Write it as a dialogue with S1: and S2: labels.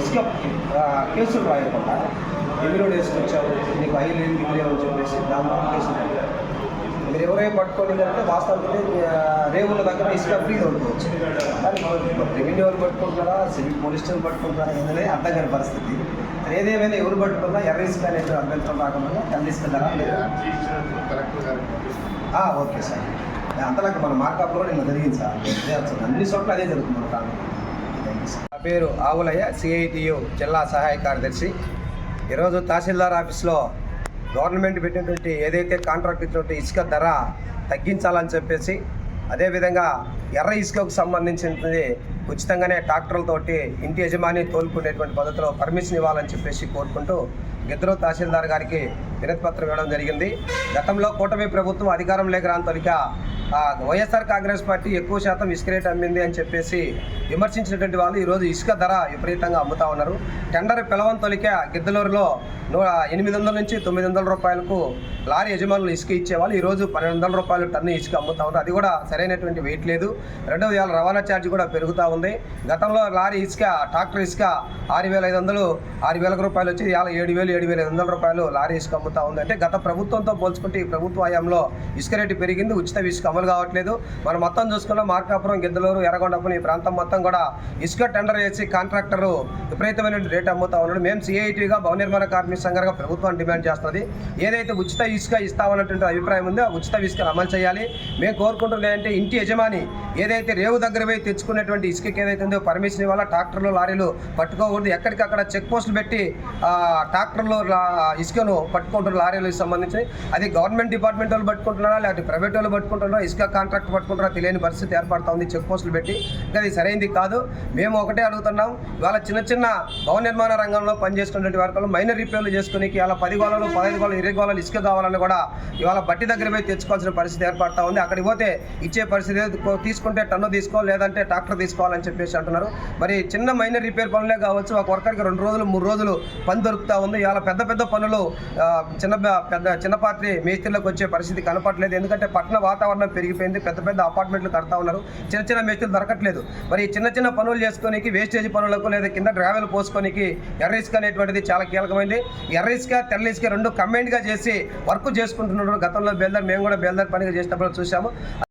S1: ఇసుక కేసులు రాయకుండా ఎన్ని రోడ్ వేసుకొచ్చావు? నీకు ఐదు లేని డిగ్రీ అని చెప్పేసి దాని కేసులు రాయాలి. మీరు ఎవరైనా పట్టుకొని అంటే వాస్తవానికి రేవుల దగ్గర ఇసుక ఫ్రీ దొరకవచ్చు కానీ రెవెన్యూ ఎవరు పట్టుకుంటారా సివిల్ పోలీస్ స్టేషన్ పట్టుకుంటారా అనేది అర్థం కాని పరిస్థితి ఏదేమైనా ఎవరు పట్టుకున్నా ఎర్ర ఇసుక అనేది అభ్యంతరం రాకుండా తెల్ల లేదా ఓకే సార్. అంతలాగా మన మార్కప్లో కూడా నిన్న జరిగింది సార్. అన్ని చోట్ల అదే జరుగుతుంది. మన ప్రాంతంలో థ్యాంక్ యూ సార్ పేరు ఆవులయ్య సిఐటియు జిల్లా సహాయ కార్యదర్శి. ఈరోజు తహసీల్దార్ ఆఫీస్లో గవర్నమెంట్ పెట్టినటువంటి ఏదైతే కాంట్రాక్ట్ ఇచ్చినటువంటి ఇసుక ధర తగ్గించాలని చెప్పేసి అదేవిధంగా ఎర్ర ఇసుకకు సంబంధించినది ఉచితంగానే ట్రాక్టర్లతోటి ఇంటి యజమాని తోలుకునేటువంటి పద్ధతిలో పర్మిషన్ ఇవ్వాలని చెప్పేసి కోరుకుంటూ గిద్దరు తహసీల్దార్ గారికి వినతిపత్రం ఇవ్వడం జరిగింది. గతంలో కూటమి ప్రభుత్వం అధికారంలోకి రాని తొలిక వైఎస్ఆర్ కాంగ్రెస్ పార్టీ ఎక్కువ శాతం ఇసుక రేట్ అమ్మింది అని చెప్పేసి విమర్శించినటువంటి వాళ్ళు ఈరోజు ఇసుక ధర విపరీతంగా అమ్ముతా ఉన్నారు. టెండర్ పిలవం తొలిక గిద్దలూరులో ఎనిమిది వందల నుంచి తొమ్మిది వందల రూపాయలకు లారీ యజమానులు ఇసుక ఇచ్చేవాళ్ళు. ఈరోజు పన్నెండు వందల రూపాయలు టన్ను ఇసుక అమ్ముతా ఉన్నారు. అది కూడా సరైనటువంటి వెయిట్ లేదు. రెండవది వేల రవాణా ఛార్జ్ కూడా పెరుగుతూ ఉంది. గతంలో లారీ ఇసుక ట్రాక్టర్ ఇసుక ఆరు వేల ఐదు వందలు ఆరు వేల రూపాయలు వచ్చి ఇవాళ ఏడు వేలు ఏడు వేల ఐదు వందల రూపాయలు లారీ ఇసుక అమ్ముతా ఉంది. అంటే గత ప్రభుత్వంతో పోల్చుకుంటే ఈ ప్రభుత్వ హయాంలో ఇసుక రేటు పెరిగింది. ఉచిత ఇసుక అమలు కావట్లేదు. మనం మొత్తం చూసుకున్న మార్కాపురం గిద్దలూరు ఎర్రగొండపురం ఈ ప్రాంతం మొత్తం కూడా ఇసుక టెండర్ చేసి కాంట్రాక్టరు విపరీతమైన రేట్ అమ్ముతా ఉన్నాడు. మేము సిఐటిగా భవన నిర్మాణ కార్మిక సంఘంగా ప్రభుత్వం డిమాండ్ చేస్తుంది ఏదైతే ఉచిత ఇసుక ఇస్తామన్నటువంటి అభిప్రాయం ఉందో ఆ ఉచిత ఇసుకను అమలు చేయాలి. మేము కోరుకుంటున్నాయంటే ఏంటంటే ఇంటి యజమాని ఏదైతే రేవు దగ్గర పోయి తెచ్చుకునేటువంటి ఇసుకకి ఏదైతే ఉందో పర్మిషన్ ఇవ్వాలా ట్రాక్టర్లు లారీలు పట్టుకోకూడదు. ఎక్కడికక్కడ చెక్ పోస్టులు పెట్టి ట్రాక్టర్లు ఇసుకను పట్టుకుంటున్న లారీలకు సంబంధించి అది గవర్నమెంట్ డిపార్ట్మెంట్ వాళ్ళు పట్టుకుంటున్నారా లేకపోతే ప్రైవేట్ వాళ్ళు పట్టుకుంటున్నారా ఇసుక కాంట్రాక్ట్ పట్టుకుంటారా తెలియని పరిస్థితి ఏర్పడుతూ ఉంది చెక్ పోస్టులు పెట్టి ఇంకా అది సరైనది కాదు. మేము ఒకటే అడుగుతున్నాం. ఇవాళ చిన్న చిన్న భవన నిర్మాణ రంగంలో పనిచేసుకున్నటువంటి వర్గాలు మైనర్ రిపేర్లు చేసుకుని ఇవాళ పది గోళాలు పదహైదు గోళాలు ఇరవై గోళాలు ఇసుక కావాలని కూడా ఇవాళ బట్టి దగ్గర పోయి తెచ్చుకోవాల్సిన పరిస్థితి ఏర్పడతా ఉంది. అక్కడికి పోతే ఇచ్చే పరిస్థితి తీసుకుంటే టన్ను తీసుకో లేదంటే ట్రాక్టర్ తీసుకోవాలని చెప్పేసి అంటున్నారు. మరి చిన్న మైనర్ రిపేర్ పనులే కావచ్చు ఒక వర్కర్కి రెండు రోజులు మూడు రోజులు పని దొరుకుతూ ఉంది. ఇవాళ పెద్ద పెద్ద పనులు చిన్న పెద్ద చిన్నపాత్రి మేస్త్రిలోకి వచ్చే పరిస్థితి కనపడలేదు. ఎందుకంటే పట్టణ వాతావరణం పెరిగిపోయింది. పెద్ద పెద్ద అపార్ట్మెంట్లు కడతా ఉన్నారు. చిన్న చిన్న మేస్తులు దొరకట్లేదు. మరి చిన్న చిన్న పనులు చేసుకోనికి వేస్టేజ్ పనులకు లేదా కింద డ్రావెల్ పోసుకోనికి ఎర్ర ఇసుక అనేటువంటిది చాలా కీలకమైంది. ఎర్ర ఇసుక తెల్ల ఇసుక రెండు కంబైన్డ్గా చేసి వర్క్ చేసుకుంటున్నారు. గతంలో బేల్దార్ మేము కూడా బేల్దార్ పనిగా చేసినప్పుడు చూసాము